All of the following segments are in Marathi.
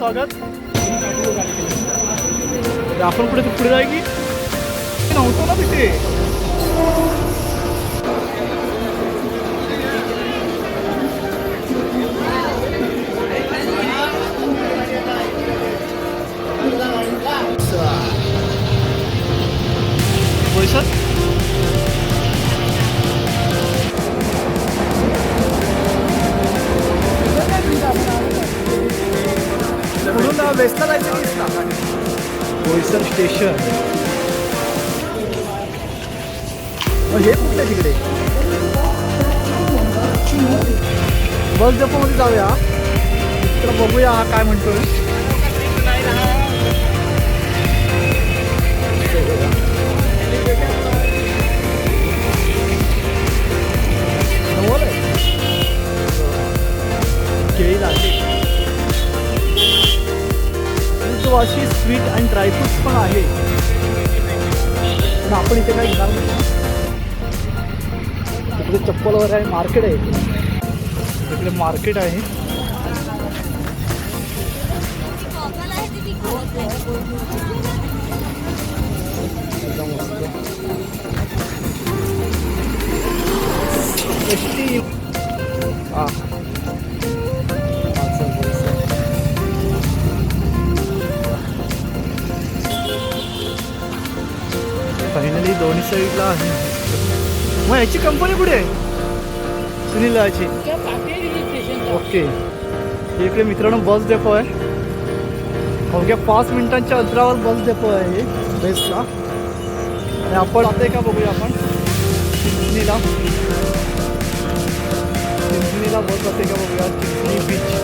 स्वागत. आपण कुठे पुढे जाय की नव्हतो ना तिथे. म्हणून जायचं की बोईसर स्टेशन. मग हे कुठलं तिकडे? बस डेपोमध्ये जाऊया. तर बघूया हा काय म्हणतोय. अशी स्वीट अँड ड्रायफ्रुट्स पण आहे. पण आपण इथे काय घेणार? नाही तिकडे चप्पल वगैरे आहे मार्केट आहे. तिकडे मार्केट आहे. मग याची कंपनी कुठे आहे? सुनील याची ओके. इकडे मित्रांनो बस डेपो आहे. अवघ्या पाच मिनिटांच्या अंतरावर बस डेपो आहे हे बेस्टला आणि आपण आता का बघूया आपण? चिंचणीला चिंचणीला बस जाते का बघूया? चिंचणी बीच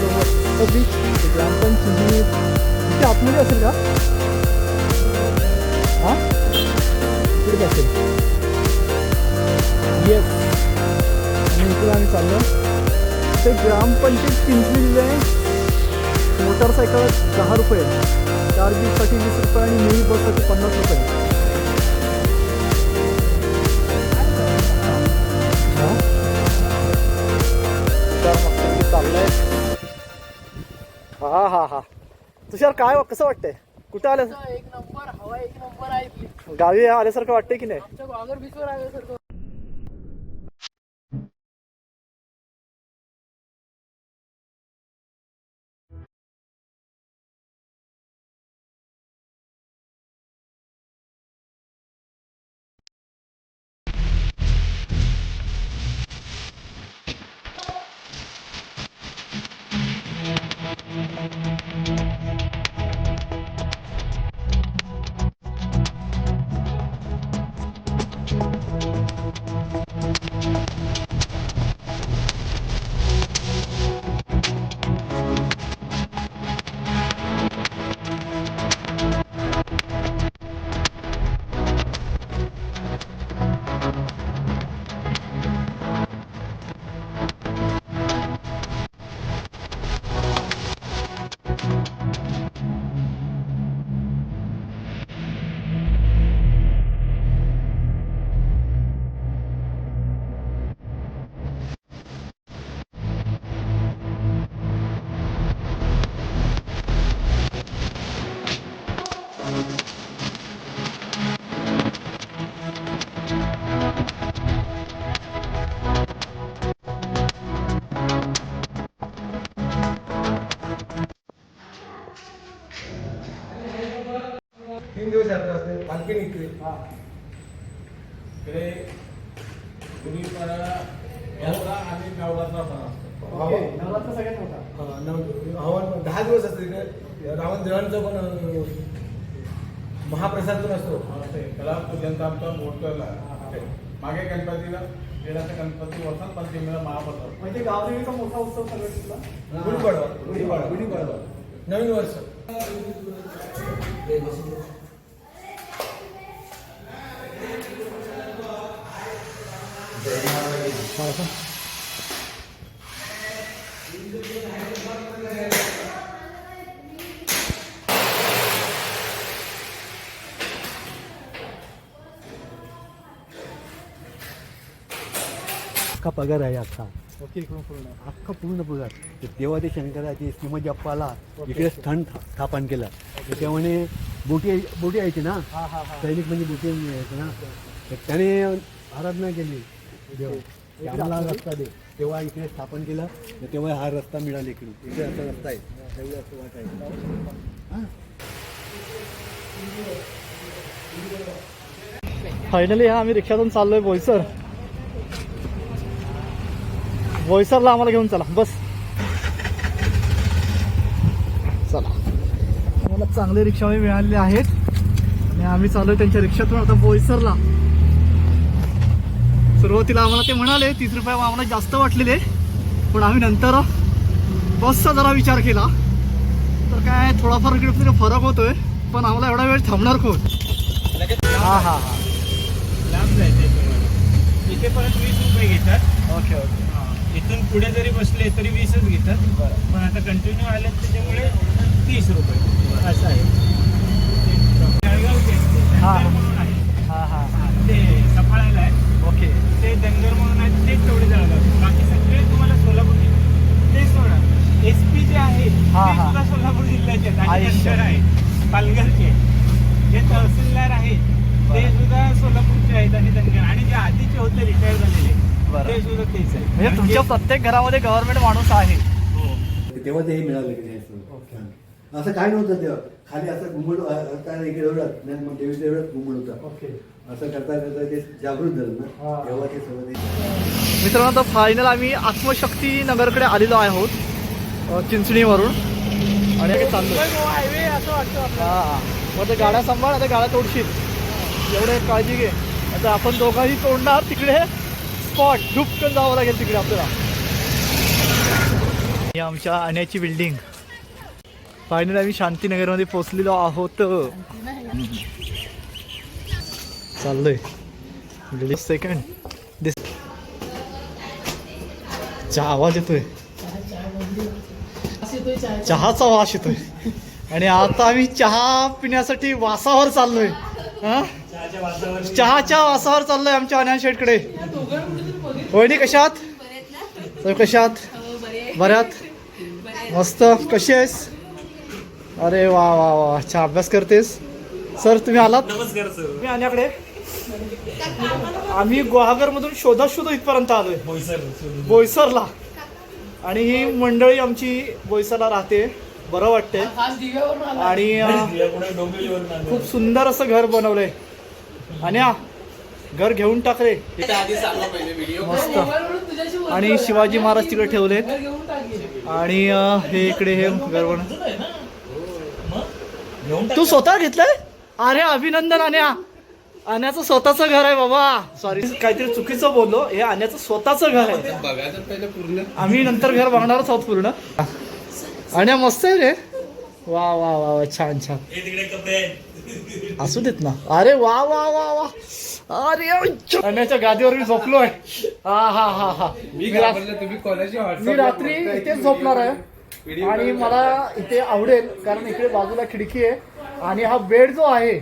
आणि चाललोय ग्रामपंचायत तो इथे आतमध्ये असेल का हां इकडे असेल येस आणि इकडे आम्ही चाललो. ते ग्रामपंचायत चिंचणीला आहे. मोटरसायकल दहा रुपये चार दिवसासाठी वीस रुपये आणि मिनी बससाठी पन्नास रुपये. तुषार काय कसं वाटतंय? कुठं आलं? एक नंबर हवा एक नंबर आहे इथली. गावी आल्यासारखं वाटतंय की नाही? आमच्या वाघर बीचवर आल्यासारखं देवांचा पण महाप्रसाद पण असतो त्याला पूजनचा आमचा मोठ मागे गणपतीला देडाचा गणपती वर्षात पाच ते पंचमीला महाप्रसाद. म्हणजे गावदेवीचा मोठा उत्सव सगळ्या गुढीपाडवा. गुढीपाडवा. गुढीपाडवा. नवीन वर्ष. पगार आहे अख्खा ओके इकडून पूर्ण अख्खा पूर्ण पगार. देवा ते शंकराचे श्रीमद अप्पाला इकडे स्थन स्थापन केलं. त्याच्यामुळे बोटी बोटी यायची ना? सैनिक म्हणजे बोटी यायचे ना? तर त्याने आराधना केली देव. आम्हाला रस्ता दे. तेव्हा इकडे स्थापन केलं. तर तेव्हा हा रस्ता मिळाला इकडे इकडे असा रस्ता आहे. तेवढं असं वाट आहे. फायनली हा आम्ही रिक्षातून चाललोय बोईसर. बोईसरला आम्हाला घेऊन चला बस. चला. आम्हाला चांगले रिक्षा मिळालेले आहेत. आणि आम्ही चाललोय त्यांच्या रिक्षातून आता बोईसरला सुरुवातीला आम्हाला ते म्हणाले तीस रुपये आम्हाला जास्त वाटलेले पण आम्ही नंतर बसचा जरा विचार केला. तर काय थोडाफार इकडे फरक होतोय पण आम्हाला एवढा वेळ थांबणार कोण? हा हा हा. लांब जायचंय तुम्हाला. इथे परत वीस रुपये घेतात. Okay okay. इथून पुढे जरी बसले तरी वीसच घेतात. पण आता कंटिन्यू आले त्याच्यामुळे तीस रुपये. असं आहे. ते. सफाळ्याला आहे. ओके. ते धनगर म्हणून आहे तेच तेवढे जळगाव. बाकी सगळे तुम्हाला सोलापूर ते सोडा. एस पी जे आहे. सुद्धा सोलापूर जिल्ह्याचे आहेत. आहे पालघरचे जे तहसीलदार आहेत ते सुद्धा सोलापूरचे आहेत आणि धनगर आणि जे आधीचे होते रिटायर झालेले. ते सुद्धा तेच आहे. म्हणजे तुमच्या प्रत्येक घरामध्ये गव्हर्नमेंट माणूस आहे. हो. तेव्हा ते हे मिळालं की नाही असं. असं काय नव्हतं तेव्हा. खाली असं घुमड आता इकडे एवढं नाही मग देवीचं एवढंच घुमड होतं. ओके. असं करता करता ते जागृत झालं ना. हा. तेव्हा ते सगळं मित्रांनो आता फायनल आम्ही आत्मशक्ती नगरकडे आलेलो आहोत चिंचणीवरून. आणि हायवे असं वाटतं हा. मग ते गाड्या सांभाळ आता गाड्या तोडशील. एवढे काळजी घे. आता आपण दोघांही तोडणार तिकडे. स्पॉट झुपकन जावं लागेल तिकडे आपल्याला. ही आमच्या आण्याची बिल्डिंग. फायनल आम्ही शांतीनगरमध्ये पोहोचलेलो आहोत. चाललोय. सेकंड दिस चहा आवाज येतोय. चहाचा वास येतोय. आणि आता आम्ही चहा पिण्यासाठी वासावर चाललोय. चहाच्या वासावर चाललोय आमच्या अनान शेटकडे. वहिनी कशात? कशात? बऱ्यात? मस्त. कशी आहेस? अरे वा वा वा अच्छा अभ्यास करतेस? सर तुम्ही आलात? मी आण्याकडे आम्ही गुहागर मधून शोधत शोधत इथपर्यंत आलोय बोईसरला. आणि ही मंडळी आमची बोईसरला राहते. बरं वाटते खास दिव्यावरून आला. आणि खूप सुंदर असं घर बनवलंय. आणि घर घेऊन टाक रे. मस्त. आणि शिवाजी महाराज तिकडे ठेवलेत. टाकेल आणि हे इकडे हे घर बन तू स्वतः घेतलंय? अरे अभिनंदन आण्या आण्याचं स्वतःचं घर आहे बाबा. सॉरी काहीतरी चुकीचं बोललो. हे आण्याचं स्वतःचं घर आहे. आम्ही नंतर घर बघणारच आहोत पूर्ण. आणि मस्त आहे रे. वा वा वा वा छान छान. असू देत ना. अरे वा वा वा वा. अरे अन्याच्या गादीवर मी झोपलोय. हा हा हा हा. मी मी रात्री इथेच झोपणार आहे. आणि मला इथे आवडेल कारण इकडे बाजूला खिडकी आहे. आणि हा बेड जो आहे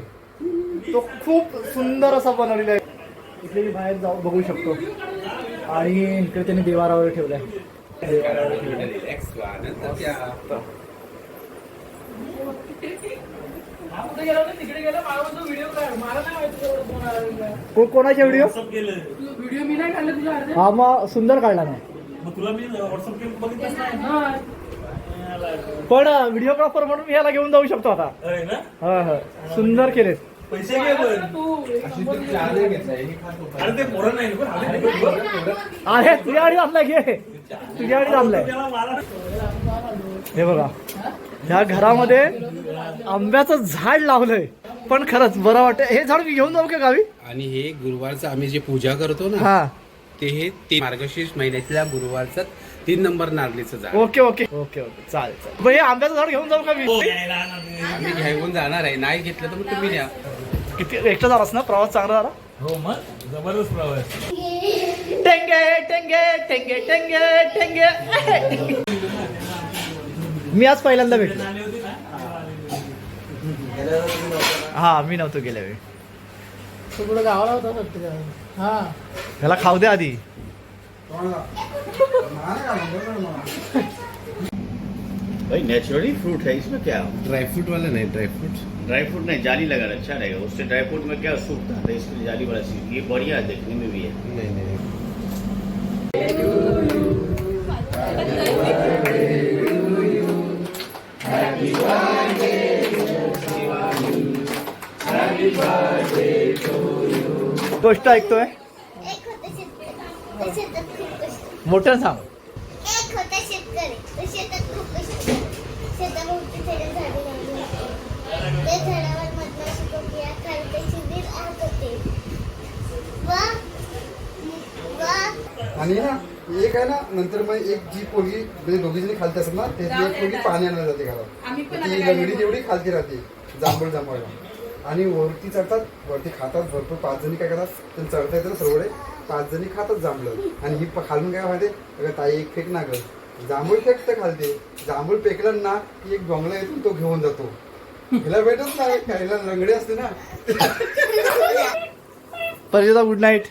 तो खूप सुंदर असा बनवलेला आहे. इकडे मी बाहेर जाऊ बघू शकतो. आणि इकडे त्याने देवारावर ठेवलाय. हा म्हणतो व्हिडिओ. को- कोणाचे व्हिडिओ तू व्हिडिओ मी नाही काढले तुझ्या अर्ध्या? हा मग सुंदर काढला ना. हा. पण व्हिडिओग्राफर म्हणून मी याला घेऊन जाऊ शकतो आता. हा हा. सुंदर केले तू एक नंबर आहे तुझ्या गाडी आणलाय घे. तुझ्या गाडी आणलाय हे बघा. ह्या घरामध्ये आंब्याचं झाड लावलंय. पण खरंच बरं वाटतं. हे झाड मी घेऊन जाऊ का गावी? आणि हे गुरुवारचं आम्ही जे पूजा करतो ना हा. ते हे तीन मार्गशीर्ष महिन्यातल्या गुरुवारचं तीन नंबर नारळीचं झाड. Okay okay. Okay okay. चालेल चालेल. बरं, हे आंब्याचं झाड घेऊन जाऊ का मी? आम्ही घेऊन जाणार आहे. नाही घेतलं तर मग तुम्ही न्या. किती एकटा झालास ना? प्रवास चांगला झाला? हो मग? जबरदस्त प्रवास. टेंगे टेंगे टेंगे टेंगे टेंगे. मी आज पहिल्यांदा भेटलो. हा मी नव्हतो गेल्या वेळी. तू कुठं गावाला होता वाटतं का? हा. ह्याला खाऊ दे आधी. भाई नेचुरली फ्रूट है इसमें क्या? ड्राई फ्रूट वाला नहीं ड्राई फ्रूट ड्राई फ्रूट नहीं जाली लगा अच्छा रहेगा उससे ड्राई फ्रूट में क्या सूखता है? इसमें जाली बड़ा सी ये बढ़िया है देखने में भी है। नहीं नहीं। गोष्ट ऐकतोय एक होता तो शेतात खूप कष्ट शेताभोवती थोडे झाडे लावली होती ते झाडावर मधमाशी कोकिळा खालते शिबीर राहत होते. व व. आणि ना एक आहे ना नंतर मग एक जी पोरगी म्हणजे दोघी जणी खालती असतात ना त्यातली एक पोरगी पाणी आणायला जाते घरात. ती लंगडी तेवढी खालती राहते जांभूळ जांभळला आणि वरती चढतात वरती खातात भरपूर पाच जणी काय करतात त्यांना चढता येतं ना सरवडे पाच जणी खातात जांभळं. आणि ही खालून काय माहिती अगं ताई एक फेक ना ग जांभूळ फेकतं खालते. जांभूळ फेकला ना की एक डोंगला येतो तो घेऊन जातो. हिला भेटत नाही खायला लंगडी असते ना. Parichita good night.